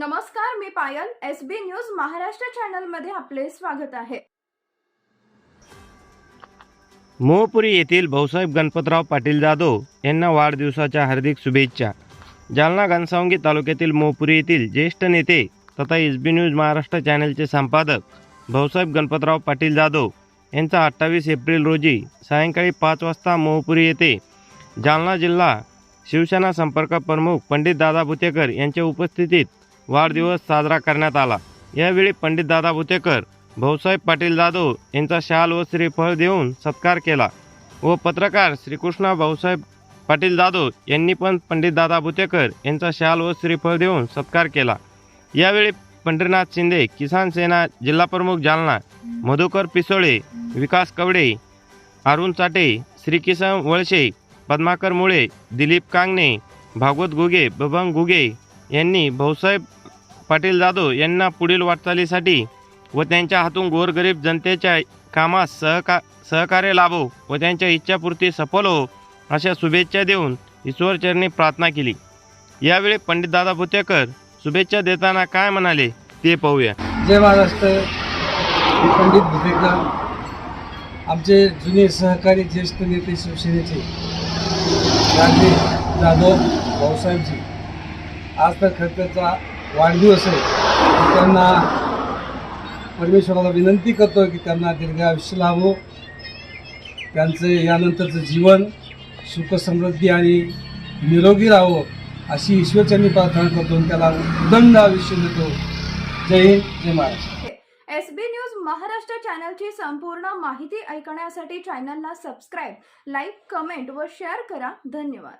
नमस्कार मी Payal. S B news Maharashtra चॅनलमध्ये आपले स्वागत आहे. मोहपुरी येथील भाऊसाहेब गणपतराव पाटील जाधव यांना वाढदिवसाच्या हार्दिक शुभेच्छा. जालना घनसावंगी तालुक्यातील मोहपुरी येथील ज्येष्ठ नेते तथा एस बी न्यूज महाराष्ट्र चॅनलचे संपादक भाऊसाहेब गणपतराव पाटील जाधव यांचा अठ्ठावीस एप्रिल रोजी सायंकाळी पाच वाजता मोहपुरी येथे जालना जिल्हा शिवसेना संपर्क प्रमुख पंडित दादा भुतेकर यांच्या उपस्थितीत वाढदिवस साजरा करण्यात आला. यावेळी पंडित दादा भुतेकर भाऊसाहेब पाटील जाधव यांचा शाल व श्रीफळ देऊन सत्कार केला व पत्रकार श्रीकृष्णा भाऊसाहेब पाटील जाधव यांनी पण पंडित दादा भुतेकर यांचा शाल व श्रीफळ देऊन सत्कार केला. यावेळी पंढरीनाथ शिंदे किसान सेना जिल्हाप्रमुख जालना मधुकर पिसोळे विकास कवडे अरुण चाटे श्रीकिसन वळशे पद्माकर मुळे दिलीप कांगणे भागवत घुगे बबन घुगे यांनी भाऊसाहेब पाटील जाधव यांना पुढील वाटचालीसाठी व त्यांच्या हातून गोरगरीब जनतेच्या कामास सहका सहकार्य लाभो व त्यांच्या इच्छापूर्ती सफल हो अशा शुभेच्छा देऊन ईश्वरचरणी प्रार्थना केली. यावेळी पंडितदादा भुतेकर शुभेच्छा देताना काय म्हणाले ते पाहूया. जय महाराष्ट्र. पंडित भुतेकर. आमचे जुने सहकारी ज्येष्ठ नेते शिवसेनेचे राजे जाधव भाऊसाहेबजी. आज तर खरं त्याचा वाढदिवस आहे. त्यांना परमेश्वराला विनंती करतो की त्यांना दीर्घ आयुष्य लाभो. त्यांचं यानंतरचं जीवन सुख समृद्धी आणि निरोगी राहावं अशी ईश्वरच्यांनी प्रार्थना करतो त्याला उदंड आयुष्य देतो. जय हिंद जय Maharashtra. S B news Maharashtra चॅनलची संपूर्ण माहिती ऐकण्यासाठी चॅनलला सबस्क्राईब लाईक कमेंट व शेअर करा. धन्यवाद.